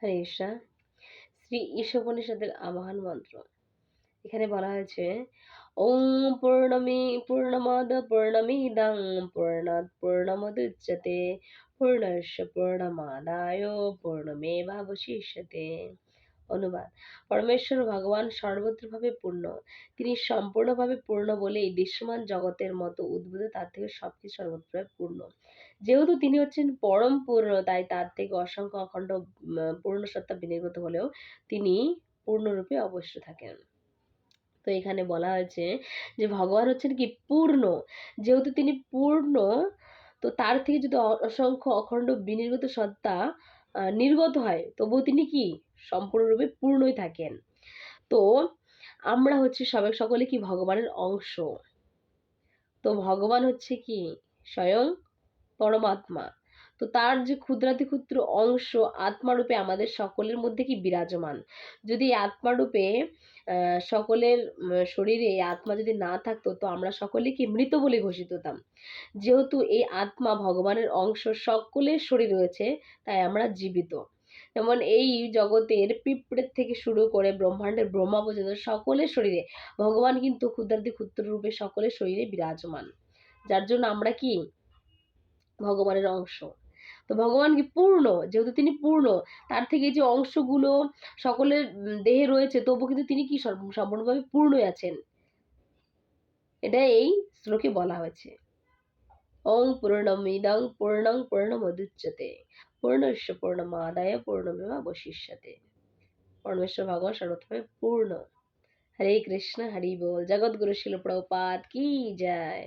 হরে কৃষ্ণা শ্রী ঈশোপনিষদের আবাহন মন্ত্র। এখানে বলা হয়েছে ওম পূর্ণমি, পূর্ণমাদ, পূর্ণমিদং, পূর্ণাৎ পূর্ণমদুচ্যতে পূর্ণস্য পূর্ণমাদায় পূর্ণমেবাবশিষ্যতে। অনুবাদ। পরমেশ্বর ভগবান সর্বত্রভাবে পূর্ণ। তিনি সম্পূর্ণভাবে পূর্ণ বলে এই দৃশ্যমান জগতের মতো উদ্ভূত, তার থেকে সবকিছু সর্বত্রভাবে পূর্ণ। যেহেতু তিনি হচ্ছেন পরম পূর্ণ, তাই তার থেকে অসংখ্য অখণ্ড পূর্ণ সত্তা বিনির্গত হলেও তিনি পূর্ণরূপে অবশ্য থাকেন। তো এখানে বলা হয়েছে যে ভগবান হচ্ছেন কি পূর্ণ। যেহেতু তিনি পূর্ণ, তো তার থেকে যদি অসংখ্য অখণ্ড বিনির্গত সত্তা নির্গত হয়, তবুও তিনি কি? সম্পূর্ণরূপে পূর্ণই থাকেন। তো আমরা হচ্ছে সবাই সকলে কি ভগবানের অংশ? তো ভগবান হচ্ছে কি? স্বয়ং পরমাত্মা। তো তার যে ক্ষুদ্রাতি ক্ষুদ্র অংশ আত্মারূপে আমাদের সকলের মধ্যে কি বিরাজমান? যদি আত্মারূপে সকলের শরীরে আত্মা যদি না থাকতো, তো আমরা সকলে কি মৃত বলে ঘোষিত হতাম? যেহেতু এই আত্মা ভগবানের অংশ সকলের শরীর রয়েছে, তাই আমরা জীবিত। যেমন এই জগতের পিঁপড়ের থেকে শুরু করে ব্রহ্মাণ্ডের ব্রহ্মা পর্যন্ত সকলের শরীরে, ভগবান কিন্তু ক্ষুদ্রাতি ক্ষুদ্র রূপে সকলের শরীরে বিরাজমান। যার জন্য আমরা কি? ভগবানের অংশ। তো ভগবান কি পূর্ণ? যেহেতু তিনি পূর্ণ, তার থেকে যে অংশগুলো সকলের দেহে রয়েছে, তবু কিন্তু তিনি কি সম্পূর্ণভাবে পূর্ণই আছেন? এটা এই শ্লোকে বলা হয়েছে। ওং পূর্ণমিদং পূর্ণং পূর্ণমদুচ্যতে। পূর্ণস্য পূর্ণমাদায় পূর্ণমেবা বশিষ্যতে। পরমেশ্বর ভগবান সর্বতভাবে পূর্ণ। হরে কৃষ্ণ, হরি বল, জগৎগুরু, শিল প্রপাত কি যায়